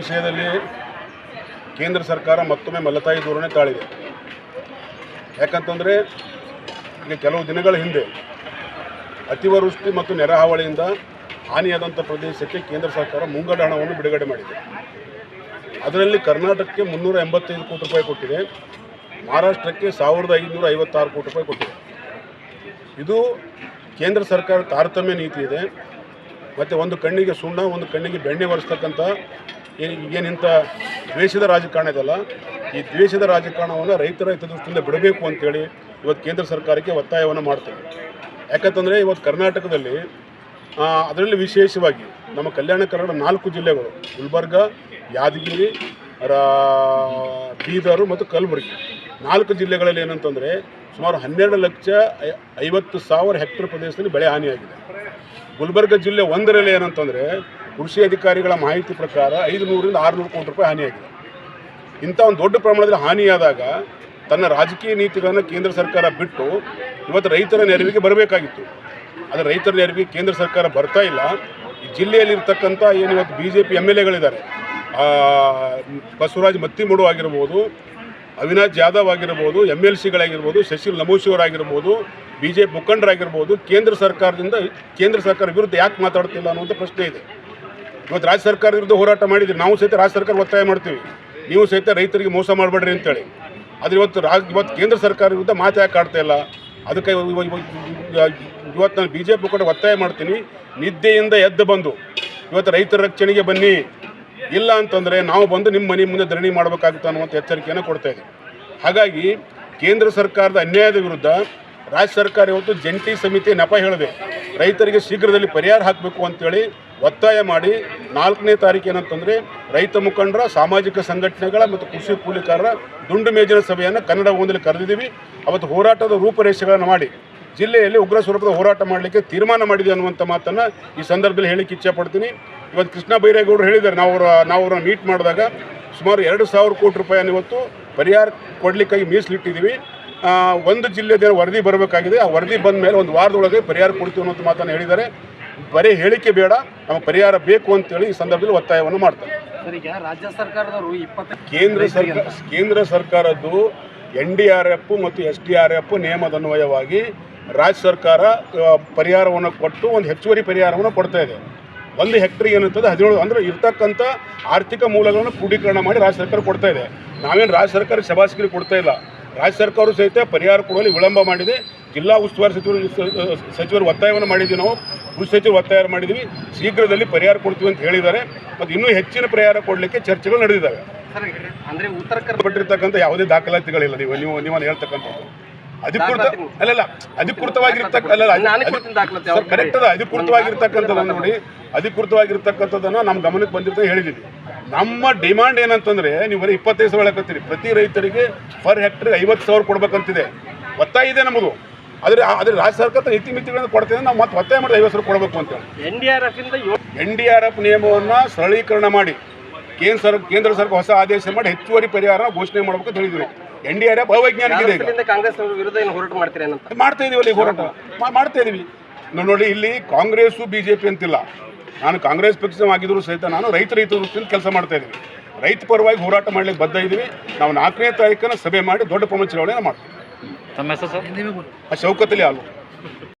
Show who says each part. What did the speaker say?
Speaker 1: ವಿಷಯದಲ್ಲಿ ಕೇಂದ್ರ ಸರ್ಕಾರ ಮತ್ತೊಮ್ಮೆ ಮಲತಾಯಿ ಧೋರಣೆ ತಾಳಿದೆ. ಯಾಕಂತಂದರೆ ಈಗ ಕೆಲವು ದಿನಗಳ ಹಿಂದೆ ಅತಿವೃಷ್ಟಿ ಮತ್ತು ನೆರೆ ಹಾವಳಿಯಿಂದ ಹಾನಿಯಾದಂಥ ಪ್ರದೇಶಕ್ಕೆ ಕೇಂದ್ರ ಸರ್ಕಾರ ಮುಂಗಡ ಹಣವನ್ನು ಬಿಡುಗಡೆ ಮಾಡಿದೆ. ಅದರಲ್ಲಿ ಕರ್ನಾಟಕಕ್ಕೆ ಮುನ್ನೂರ ಎಂಬತ್ತೈದು ಕೋಟಿ ರೂಪಾಯಿ ಕೊಟ್ಟಿದೆ. ಮಹಾರಾಷ್ಟ್ರಕ್ಕೆ ಸಾವಿರದ ಐದುನೂರ ಐವತ್ತಾರು ಕೋಟಿ ರೂಪಾಯಿ ಕೊಟ್ಟಿದೆ. ಇದು ಕೇಂದ್ರ ಸರ್ಕಾರ ತಾರತಮ್ಯ ನೀತಿ ಇದೆ. ಮತ್ತು ಒಂದು ಕಣ್ಣಿಗೆ ಸುಣ್ಣ, ಒಂದು ಕಣ್ಣಿಗೆ ಬೆಣ್ಣೆ ಒರೆಸ್ತಕ್ಕಂಥ ಏನಿಂಥ ದ್ವೇಷದ ರಾಜಕಾರಣ ಇದೆಲ್ಲ ಈ ದ್ವೇಷದ ರಾಜಕಾರಣವನ್ನು ರೈತರ ಹಿತದೃಷ್ಟಿಯಿಂದ ಬಿಡಬೇಕು ಅಂತೇಳಿ ಇವತ್ತು ಕೇಂದ್ರ ಸರ್ಕಾರಕ್ಕೆ ಒತ್ತಾಯವನ್ನು ಮಾಡ್ತೇವೆ. ಯಾಕಂತಂದರೆ ಇವತ್ತು ಕರ್ನಾಟಕದಲ್ಲಿ ಅದರಲ್ಲಿ ವಿಶೇಷವಾಗಿ ನಮ್ಮ ಕಲ್ಯಾಣ ಕರ್ನಾಟಕ ನಾಲ್ಕು ಜಿಲ್ಲೆಗಳು, ಗುಲ್ಬರ್ಗ, ಯಾದಗಿರಿ, ರಾ- ಬೀದರು ಮತ್ತು ಕಲಬುರಗಿ. ನಾಲ್ಕು ಜಿಲ್ಲೆಗಳಲ್ಲಿ ಏನಂತಂದರೆ ಸುಮಾರು ಹನ್ನೆರಡು ಲಕ್ಷ ಐವತ್ತು ಸಾವಿರ ಹೆಕ್ಟೇರ್ ಪ್ರದೇಶದಲ್ಲಿ ಬೆಳೆ ಹಾನಿಯಾಗಿದೆ. ಗುಲ್ಬರ್ಗ ಜಿಲ್ಲೆ ಒಂದರಲ್ಲಿ ಏನಂತಂದರೆ ಕೃಷಿ ಅಧಿಕಾರಿಗಳ ಮಾಹಿತಿ ಪ್ರಕಾರ ಐದು ನೂರಿಂದ ಆರುನೂರು ಕೋಟಿ ರೂಪಾಯಿ ಹಾನಿಯಾಗಿದೆ. ಇಂಥ ಒಂದು ದೊಡ್ಡ ಪ್ರಮಾಣದಲ್ಲಿ ಹಾನಿಯಾದಾಗ ತನ್ನ ರಾಜಕೀಯ ನೀತಿಗಳನ್ನು ಕೇಂದ್ರ ಸರ್ಕಾರ ಬಿಟ್ಟು ಇವತ್ತು ರೈತರ ನೆರವಿಗೆ ಬರಬೇಕಾಗಿತ್ತು. ಆದರೆ ರೈತರ ನೆರವಿಗೆ ಕೇಂದ್ರ ಸರ್ಕಾರ ಬರ್ತಾ ಇಲ್ಲ. ಈ ಜಿಲ್ಲೆಯಲ್ಲಿರ್ತಕ್ಕಂಥ ಏನು ಇವತ್ತು B J P M L ಎಗಳಿದ್ದಾರೆ Basavaraj ಮತ್ತಿಮೂಡು ಆಗಿರ್ಬೋದು, ಅವಿನಾಶ್ ಜಾಧವ್ ಆಗಿರ್ಬೋದು ಎಂ ಎಲ್ ಸಿಗಳಾಗಿರ್ಬೋದು, ಶಶಿಲ್ ನಮೋಶಿಯವರಾಗಿರ್ಬೋದು ಬಿ ಜೆ ಪಿ ಮುಖಂಡರಾಗಿರ್ಬೋದು, ಕೇಂದ್ರ ಸರ್ಕಾರದಿಂದ ಕೇಂದ್ರ ಸರ್ಕಾರ ವಿರುದ್ಧ ಯಾಕೆ ಮಾತಾಡ್ತಿಲ್ಲ ಅನ್ನುವಂಥ ಪ್ರಶ್ನೆ ಇದೆ. ಇವತ್ತು ರಾಜ್ಯ ಸರ್ಕಾರ ವಿರುದ್ಧ ಹೋರಾಟ ಮಾಡಿದ್ರಿ ನಾವು ಸಹಿತ ರಾಜ್ಯ ಸರ್ಕಾರ ಒತ್ತಾಯ ಮಾಡ್ತೀವಿ. ನೀವು ಸಹಿತ ರೈತರಿಗೆ ಮೋಸ ಮಾಡಬೇಡ್ರಿ ಅಂತೇಳಿ. ಆದರೆ ಇವತ್ತು ರಾಜ್, ಇವತ್ತು ಕೇಂದ್ರ ಸರ್ಕಾರ ವಿರುದ್ಧ ಮಾತು ಯಾಕೆ ಆಡ್ತಾ ಇಲ್ಲ? ಅದಕ್ಕೆ ಇವ- ಇವ- ಇವ- ಇವತ್ತು ನಾನು ಬಿ ಜೆ ಪಿ ಕೂಡ ಒತ್ತಾಯ ಮಾಡ್ತೀನಿ. ನಿದ್ದೆಯಿಂದ ಎದ್ದು ಬಂದು, ಇವತ್ತು ರೈತರ ರಕ್ಷಣೆಗೆ ಬನ್ನಿ. ಇಲ್ಲ ಅಂತಂದರೆ ನಾವು ಬಂದು ನಿಮ್ಮ ಮನೆ ಮುಂದೆ ಧರಣಿ ಮಾಡಬೇಕಾಗುತ್ತೆ ಅನ್ನುವಂಥ ಎಚ್ಚರಿಕೆಯನ್ನು ಕೊಡ್ತಾ ಇದ್ದೀವಿ ಹಾಗಾಗಿ ಕೇಂದ್ರ ಸರ್ಕಾರದ ಅನ್ಯಾಯದ ವಿರುದ್ಧ ರಾಜ್ಯ ಸರ್ಕಾರ ಇವತ್ತು ಜಂಟಿ ಸಮಿತಿ ನೆಪ ಹೇಳಿದೆ ರೈತರಿಗೆ ಶೀಘ್ರದಲ್ಲಿ ಪರಿಹಾರ ಹಾಕಬೇಕು ಅಂತೇಳಿ ಒತ್ತಾಯ ಮಾಡಿ ನಾಲ್ಕನೇ ತಾರೀಕು ಏನಂತಂದರೆ ರೈತ ಮುಖಂಡರ, ಸಾಮಾಜಿಕ ಸಂಘಟನೆಗಳ ಮತ್ತು ಕೃಷಿ ಕೂಲಿಕಾರರ ದುಂಡು ಮೇಜಿನ ಸಭೆಯನ್ನು ಕನ್ನಡ ಭವನದಲ್ಲಿ ಕರೆದಿದ್ದೀವಿ. ಅವತ್ತು ಹೋರಾಟದ ರೂಪರೇಷೆಗಳನ್ನು ಮಾಡಿ, ಜಿಲ್ಲೆಯಲ್ಲಿ ಉಗ್ರ ಸ್ವರೂಪದ ಹೋರಾಟ ಮಾಡಲಿಕ್ಕೆ ತೀರ್ಮಾನ ಮಾಡಿದೆ ಅನ್ನುವಂಥ ಮಾತನ್ನು ಈ ಸಂದರ್ಭದಲ್ಲಿ ಹೇಳಿಕ್ಕೆ ಇಚ್ಛೆ ಪಡ್ತೀನಿ ಇವತ್ತು ಕೃಷ್ಣ ಬೈರೇಗೌಡರು ಹೇಳಿದ್ದಾರೆ, ನಾವು ನಾವು ಮೀಟ್ ಮಾಡಿದಾಗ ಸುಮಾರು ಎರಡು ಸಾವಿರ ಕೋಟಿ ರೂಪಾಯಿಯನ್ನು ಇವತ್ತು ಪರಿಹಾರ ಕೊಡಲಿಕ್ಕಾಗಿ ಮೀಸಲಿಟ್ಟಿದ್ದೀವಿ ಒಂದು ಜಿಲ್ಲೆದ ವರದಿ ಬರಬೇಕಾಗಿದೆ, ಆ ವರದಿ ಬಂದ ಮೇಲೆ ಒಂದು ವಾರದೊಳಗೆ ಪರಿಹಾರ ಕೊಡ್ತೀವಿ ಅನ್ನೋಂಥ ಮಾತನ್ನು ಹೇಳಿದ್ದಾರೆ. ಬರೀ ಹೇಳಿಕೆ ಬೇಡ ನಮಗೆ ಪರಿಹಾರ ಬೇಕು ಅಂತೇಳಿ ಈ ಸಂದರ್ಭದಲ್ಲಿ ಒತ್ತಾಯವನ್ನು ಮಾಡ್ತಾರೆ.
Speaker 2: ರಾಜ್ಯ ಸರ್ಕಾರದವರು ಇಪ್ಪತ್ತ
Speaker 1: ಕೇಂದ್ರ ಸರ್ಕಾರ ಕೇಂದ್ರ ಸರ್ಕಾರದ್ದು ಎನ್ ಡಿ ಆರ್ ಎಫ್ ಮತ್ತು ಎಸ್ ಡಿ ಆರ್ ಎಫ್ ನಿಯಮದನ್ವಯವಾಗಿ ರಾಜ್ಯ ಸರ್ಕಾರ ಪರಿಹಾರವನ್ನು ಕೊಟ್ಟು ಒಂದು ಹೆಚ್ಚುವರಿ ಪರಿಹಾರವನ್ನು ಕೊಡ್ತಾ ಇದೆ. ಒಂದು ಹೆಕ್ಟರ್ ಏನಿರ್ತದೆ ಹದಿನೇಳು ಅಂದರೆ ಇರ್ತಕ್ಕಂಥ ಆರ್ಥಿಕ ಮೂಲಗಳನ್ನು ಕ್ರೋಢೀಕರಣ ಮಾಡಿ ರಾಜ್ಯ ಸರ್ಕಾರ ಕೊಡ್ತಾ ಇದೆ. ನಾವೇನು ರಾಜ್ಯ ಸರ್ಕಾರ ಶಬಾಸ್ಗಿರಿ ಕೊಡ್ತಾ ಇಲ್ಲ. ರಾಜ್ಯ ಸರ್ಕಾರವು ಸಹಿತ ಪರಿಹಾರ ಕೊಡುವಲ್ಲಿ ವಿಳಂಬ ಮಾಡಿದೆ. ಜಿಲ್ಲಾ ಉಸ್ತುವಾರಿ ಸಚಿವರು ಸಚಿವರು ಒತ್ತಾಯವನ್ನು ಮಾಡಿದ್ದೀವಿ ನಾವು. ಕೃಷಿ ಸಚಿವರು ಒತ್ತಾಯ ಮಾಡಿದ್ವಿ. ಶೀಘ್ರದಲ್ಲಿ ಪರಿಹಾರ ಕೊಡ್ತೀವಿ ಅಂತ ಹೇಳಿದ್ದಾರೆ. ಮತ್ತು ಇನ್ನೂ ಹೆಚ್ಚಿನ ಪರಿಹಾರ ಕೊಡಲಿಕ್ಕೆ ಚರ್ಚೆಗಳು ನಡೆದಿದ್ದಾವೆ.
Speaker 2: ಅಂದ್ರೆ ಉತ್ತರ ಕರ್ನಾಟಕ
Speaker 1: ಪಟ್ಟಿರ್ತಕ್ಕಂಥ ಯಾವುದೇ ದಾಖಲಾತಿಗಳಿಲ್ಲ. ನೀವು ನೀವು ನೀವು ಹೇಳ್ತಕ್ಕಂಥದ್ದು. ಅಧಿಕೃತ ಅಲ್ಲಲ್ಲ ಅಧಿಕೃತವಾಗಿರ್ತಕ್ಕ ಅಲ್ಲಲ್ಲ
Speaker 2: ನಾನು ಕೊಡ್ತೀನಿ ದಾಖಲಾತಿ
Speaker 1: ಸರ್ ಕರೆಕ್ಟ್ ಅದ. ಅಧಿಕೃತವಾಗಿರ್ತಕ್ಕಂಥದ್ದು ನೋಡಿ. ಅಧಿಕೃತವಾಗಿರ್ತಕ್ಕಂಥದ್ದನ್ನು ನಮ್ಮ ಗಮನಕ್ಕೆ ಬಂದಿರ್ತದೆ ಹೇಳಿದ್ದೀವಿ ನಮ್ಮ ಡಿಮಾಂಡ್ ಏನಂತಂದ್ರೆ ನೀವು ಬರೀ ಇಪ್ಪತ್ತೈದು ಸಾವಿರ ಹೇಳಕತ್ತೀರಿ ಪ್ರತಿ ರೈತರಿಗೆ ಪರ್ ಹೆಕ್ಟರ್ ಐವತ್ತು ಸಾವಿರ ಕೊಡ್ಬೇಕಂತಿದೆ. ಒತ್ತಾಯ ಇದೆ ನಮ್ಮದು ಆದರೆ ಆದರೆ ರಾಜ್ಯ ಸರ್ಕಾರ ಇತಿಮಿತಿಗಳನ್ನು ಕೊಡ್ತೇನೆ ನಾವು ಮತ್ತೆ ಒತ್ತಾಯ ಮಾಡಿ ಐವತ್ತು ಕೊಡಬೇಕು ಅಂತ
Speaker 2: N D R
Speaker 1: N D R F ನಿಯಮವನ್ನು ಸರಳೀಕರಣ ಮಾಡಿ ಕೇಂದ್ರ ಸರ್ ಕೇಂದ್ರ ಸರ್ಕಾರ ಹೊಸ ಆದೇಶ ಮಾಡಿ ಹೆಚ್ಚುವರಿ ಪರಿಹಾರ ಘೋಷಣೆ ಮಾಡಬೇಕು ಅಂತ ಹೇಳಿದ್ರು. ಎನ್ ಡಿ ಆರ್ ಎಫ್ ಅವೈಜ್ಞಾನಿಕ ಇದೆ
Speaker 2: ಕಾಂಗ್ರೆಸ್ ವಿರುದ್ಧ ಏನು ಹೋರಾಟ ಮಾಡ್ತೀರಿ
Speaker 1: ಮಾಡ್ತಾ ಇದೀವಲ್ಲ ಅಲ್ಲಿ ಹೋರಾಟ. ಮಾಡ್ತಾ ಇದೀವಿ. ನಾವು ನೋಡಿ ಇಲ್ಲಿ ಕಾಂಗ್ರೆಸ್ಸು ಬಿ ಜೆ ಪಿ ಅಂತಿಲ್ಲ. ನಾನು ಕಾಂಗ್ರೆಸ್ ಪಕ್ಷವಾಗಿದ್ದರೂ ಸಹಿತ ನಾನು ರೈತ ರೈತ ದೃಷ್ಟಿಯಿಂದ ಕೆಲಸ ಮಾಡ್ತಾ ಇದ್ದೀನಿ ರೈತ ಪರವಾಗಿ ಹೋರಾಟ ಮಾಡಲಿಕ್ಕೆ ಬದ್ಧ ಇದ್ದೀವಿ ನಾವು ನಾಲ್ಕನೇ ತಾರೀಕನ್ನು ಸಭೆ ಮಾಡಿ ದೊಡ್ಡ ಪ್ರಮಾಣ ಚಳವಳಿಯನ್ನು ಮಾಡ್ತೀವಿ.
Speaker 3: ਤਾਂ ਮੈਂ ਸਰ
Speaker 1: ਹਿंदी में बोलो अशोक कतले आलू